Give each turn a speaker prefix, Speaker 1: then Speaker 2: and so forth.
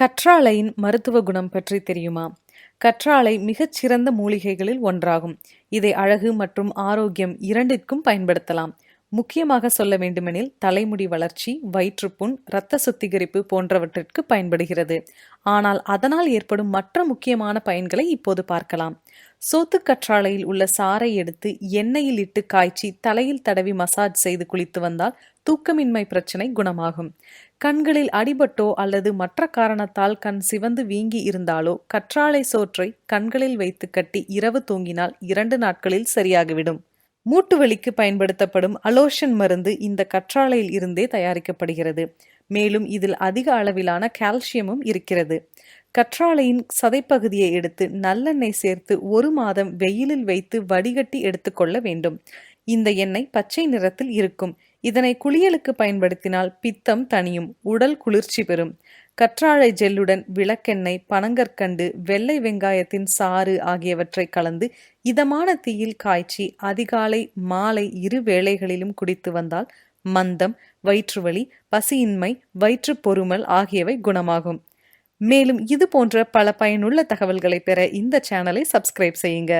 Speaker 1: கற்றாழையின் மருத்துவ குணம் பற்றி தெரியுமா? கற்றாழை மிகச்சிறந்த மூலிகைகளில் ஒன்றாகும். இதை அழகு மற்றும் ஆரோக்கியம் இரண்டிற்கும் பயன்படுத்தலாம். முக்கியமாக சொல்ல வேண்டுமெனில் தலைமுடி வளர்ச்சி வயிற்றுப்புண் இரத்த சுத்திகரிப்பு போன்றவற்றிற்கு பயன்படுகிறது. ஆனால் அதனால் ஏற்படும் மற்ற முக்கியமான பயன்களை இப்போது பார்க்கலாம். சோத்து கற்றாழையில் உள்ள சாறை எடுத்து எண்ணெயில் இட்டு காய்ச்சி தலையில் தடவி மசாஜ் செய்து குளித்து வந்தால் தூக்கமின்மை பிரச்சனை குணமாகும். கண்களில் அடிபட்டோ அல்லது மற்ற காரணத்தால் கண் சிவந்து வீங்கி இருந்தாலோ கற்றாழை சோற்றை கண்களில் வைத்து கட்டி இரவு தூங்கினால் இரண்டு நாட்களில் சரியாகிவிடும். மூட்டு வலிக்கு பயன்படுத்தப்படும் அலோஷன் மருந்து இந்த கற்றாழையில் இருந்தே தயாரிக்கப்படுகிறது. மேலும் இதில் அதிக அளவிலான கால்சியமும் இருக்கிறது. கற்றாழையின் சதைப்பகுதியை எடுத்து நல்லெண்ணெய் சேர்த்து ஒரு மாதம் வெயிலில் வைத்து வடிகட்டி எடுத்துக்கொள்ள வேண்டும். இந்த எண்ணெய் பச்சை நிறத்தில் இருக்கும். இதனை குளியலுக்கு பயன்படுத்தினால் பித்தம் தனியும் உடல் குளிர்ச்சி பெறும். கற்றாழை ஜெல்லுடன் விளக்கெண்ணெய் பனங்கற்கண்டு வெள்ளை வெங்காயத்தின் சாறு ஆகியவற்றை கலந்து இதமான தீயில் காய்ச்சி அதிகாலை மாலை இரு வேளைகளிலும் குடித்து வந்தால் மந்தம் வயிற்றுவலி பசியின்மை வயிற்றுப் பொறுமல் ஆகியவை குணமாகும். மேலும் இது போன்ற பல பயனுள்ள தகவல்களை பெற இந்த சேனலை சப்ஸ்கிரைப் செய்யுங்க.